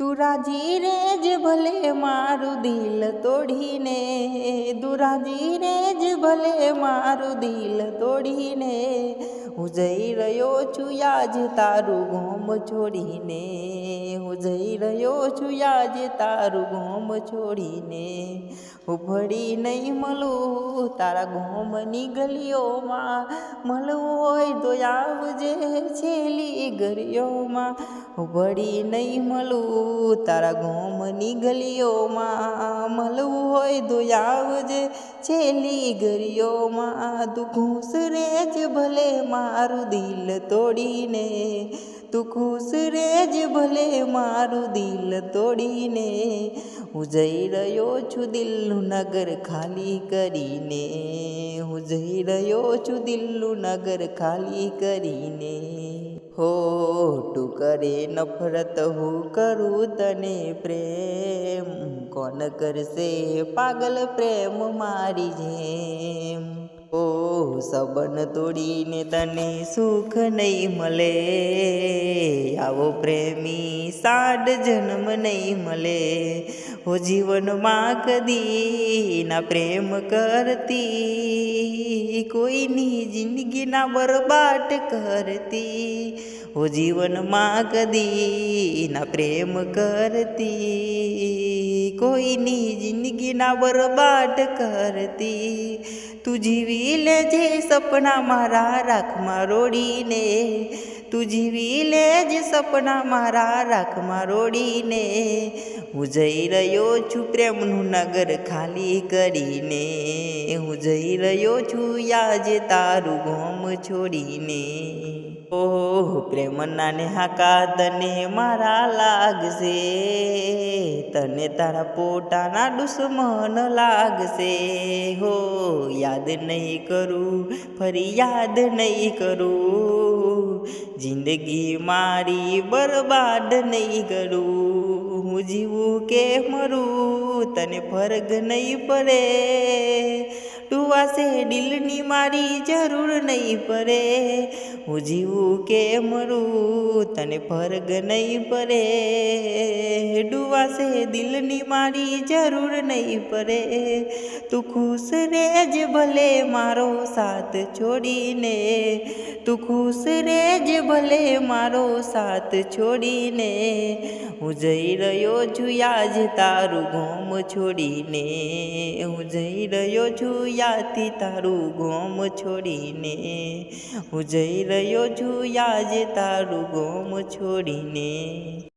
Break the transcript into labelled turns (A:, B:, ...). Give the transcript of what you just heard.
A: તું રાજી રે જ ભલે મારું દિલ તોડીને દુરાજી રે જ ભલે મારું દિલ તોડીને, હું જઈ રહ્યો છું યાજ તારું ગોમ છોડીને. હું જઈ રહ્યો છું યાજ તારું ગોમ છોડીને. હું ભળી નહીં મળું તારા ગોમની ગલીઓમાં. મળવું હોય તો આવજે છેલી ગલીઓમાં. હું ભળી નહીં મળું તારા ગોમની ગલીઓમાં. મળવું હોય દુયાવ જે છેલી ગરીઓમાં તું ખુશ રેજ, ભલે મારું દિલ તોડીને. તું ખુશ રેજ, ભલે મારું દિલ તોડીને. હું જઈ રહ્યો છું દિલનું નગર ખાલી કરીને. હું જઈ રહ્યો છું દિલનું નગર ખાલી કરીને. હો તું કરે નફરત હું કરું તને પ્રેમ. કોણ કરશે પાગલ પ્રેમ મારી જેમ? ઓ, સબન તોડીને તને સુખ નહીં મળે. આવો પ્રેમી, સાડ જન્મ નહીં મળે. હો જીવનમાં કદી ના પ્રેમ કરતી, કોઈની જિંદગીના બરબાદ કરતી. હો જીવનમાં કદી ના પ્રેમ કરતી. કોઈની જિંદગીના બરબાદ કરતી. તું જીવી લેજે સપના મારા રાખમાં રોડીને તું જીવી લેજે સપના મારા રાખમાં રોડીને હું જઈ રહ્યો છું પ્રેમનું નગર ખાલી કરીને. હું જઈ રહ્યો છું યાજ તારું ગોમ છોડીને. ઓહ, પ્રેમના ને હાકા તને મારા લાગશે. તને તારા પોતાના દુશ્મન લાગશે. હો, યાદ નહીં કરું, ફરી યાદ નહીં કરું. જિંદગી મારી બરબાદ નહીં કરું. હું જીવું કે મરું, તને ફરક નહીં પડે. ટુવાશે દિલની મારી જરૂર નહીં પડે. હું જીવું કે મરું તને ફરગ નહીં પડે. ડુવાશે દિલની મારી જરૂર નહીં પડે. તું ખુશ રેજ ભલે મારો સાથ છોડીને. તું ખુશ રેજ ભલે મારો સાથ છોડીને. હું જઈ રહ્યો છું યાજ તારું ગોમ છોડીને. હું જઈ રહ્યો છું યાદથી તારું ગોમ છોડીને. હું જઈ રહ્યો છું યાજ તારું ગોમ છોડીને.